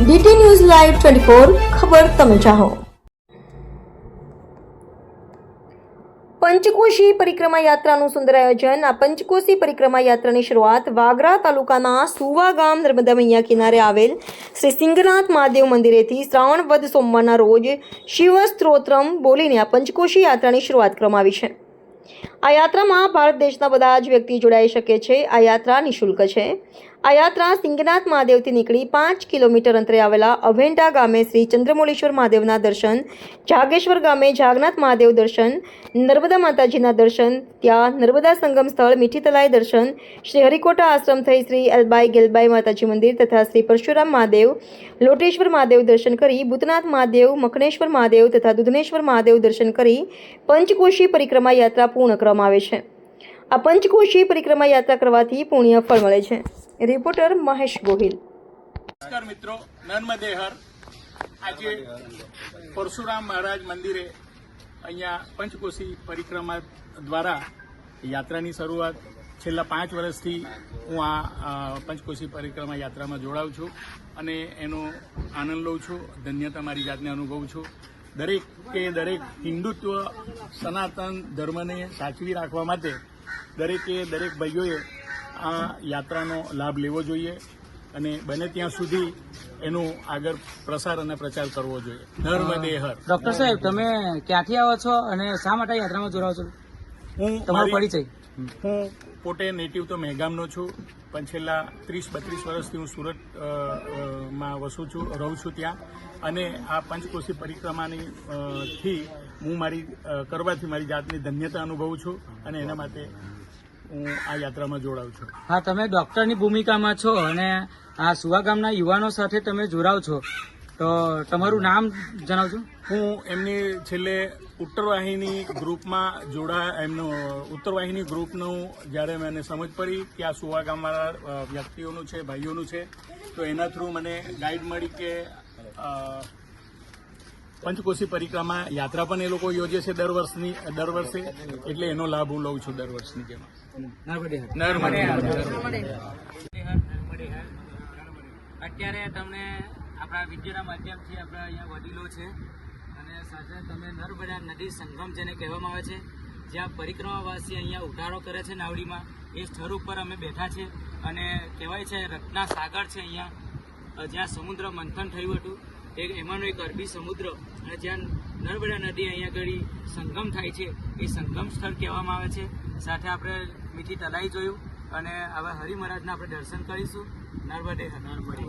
DT news live twenty four ખબર તમે ચાહો. પંચકોશી પરિક્રમા યાત્રાનું સુંદર આયોજન. આ પંચકોશી પરિક્રમા યાત્રાની શરૂઆત વાગરા તાલુકાના સુવા ગામ નર્મદા મૈયા કિનારે આવેલ શ્રી સિંગનાથ મહાદેવ મંદિરેથી શ્રાવણ વદ સોમવારના રોજ શિવ સ્ત્રોત્રમ બોલીને આ પંચકોશી યાત્રાની શરૂઆત કરવામાં આવી છે. આ યાત્રામાં ભારત દેશના બધા જ વ્યક્તિ જોડાઈ શકે છે. આ યાત્રા નિઃશુલ્ક છે. આ યાત્રા સિંગનાથ મહાદેવથી નીકળી પાંચ કિલોમીટર અંતરે આવેલા અભેંટા ગામે શ્રી ચંદ્રમોળેશ્વર મહાદેવના દર્શન, જાગેશ્વર ગામે જાગનાથ મહાદેવ દર્શન, નર્મદા માતાજીના દર્શન, ત્યાં નર્મદા સંગમ સ્થળ મીઠી તલાઈ દર્શન, શ્રી હરિકોટા આશ્રમ થઈ શ્રી અલબાઈ ગેલબાઈ માતાજી મંદિર તથા શ્રી પરશુરામ મહાદેવ, લોટેશ્વર મહાદેવ દર્શન કરી ભૂતનાથ મહાદેવ મખણેશ્વર મહાદેવ તથા દુધનેશ્વર મહાદેવ દર્શન કરી પંચકોશી પરિક્રમા યાત્રા પૂર્ણ કરવામાં આવે છે. આ પંચકોશી પરિક્રમા યાત્રા કરવાથી પુણ્ય ફળ મળે છે. રિપોર્ટર મહેશ ગોહિલ. નમસ્કાર મિત્રો નર્મદે હર આજે પરશુરામ મહારાજ મંદિરે અહીંયા પંચકોશી પરિક્રમા દ્વારા યાત્રાની શરૂઆત છેલ્લા પાંચ વર્ષથી હું આ પંચકોશી પરિક્રમા યાત્રામાં જોડાઉં છું અને એનો આનંદ લઉં છું, ધન્યતા મારી જાતને અનુભવું છું. દરેક કે દરેક હિન્દુત્વ, સનાતન ધર્મને સાચવી રાખવા માટે દરેકે દરેક ભાઈઓએ આ યાત્રાનો લાભ લેવો જોઈએ અને બને ત્યાં સુધી એનો આગળ પ્રસાર અને પ્રચાર કરવો જોઈએ. ધર્મ હર. ડોક્ટર સાહેબ તમે ક્યાંથી આવો છો અને શા માટે યાત્રામાં જોડાવો છો? હું તમારો પરિચય. હું પોતે નેટિવ તો મહેગામનો છું પણ છેલ્લા ત્રીસ બત્રીસ વર્ષથી હું સુરતમાં વસું છું રહું છું ત્યાં. અને આ પંચકોશી પરિક્રમાની થી હું મારી કરવાથી મારી જાતની ધન્યતા અનુભવું છું અને એના માટે હું આ યાત્રામાં જોડાઉં છું. હા તમે ડોક્ટરની ભૂમિકામાં છો અને આ સુવા ગામના યુવાનો સાથે તમે જોડાવ છો. તો તમારું નામ જણાવજો. હું એમની છેલ્લે ઉત્તરવાહિની ગ્રુપમાં જોડા એમનું ઉત્તરવાહિની ગ્રુપનું જ્યારે મને સમજ પડી કે આ સુવા ગામવાળા વ્યક્તિઓનું છે ભાઈઓનું છે તો એના થ્રુ મને ગાઈડ મળી કે પંચકોશી પરિક્રમા યાત્રા પણ એ લોકો યોજે છે દર વર્ષની દર વર્ષે. એટલે એનો લાભ હું લઉં છું દર વર્ષની જેમ. અત્યારે તમને આપણા વિદ્યાના માધ્યમથી આપણા અહીંયા વડીલો છે. અને સાથે તમે નર્મદા નદી સંગમ જેને કહેવામાં આવે છે જ્યાં પરિક્રમાવાસી અહીંયા ઉતારો કરે છે નાવડીમાં. એ સ્થળ ઉપર અમે બેઠા છે. અને કહેવાય છે રત્ના સાગર છે અહીંયા. જ્યાં સમુદ્ર મંથન થયું હતું. એક એમાંનો એક અરબી સમુદ્ર અને જ્યાં નર્મદા નદી અહીંયા આગળ સંગમ થાય છે. એ સંગમ સ્થળ કહેવામાં આવે છે. સાથે આપણે મીઠી તલાઈ જોયું અને હવે હરિ મહારાજના આપણે દર્શન કરીશું. નર્મદે નર્મદે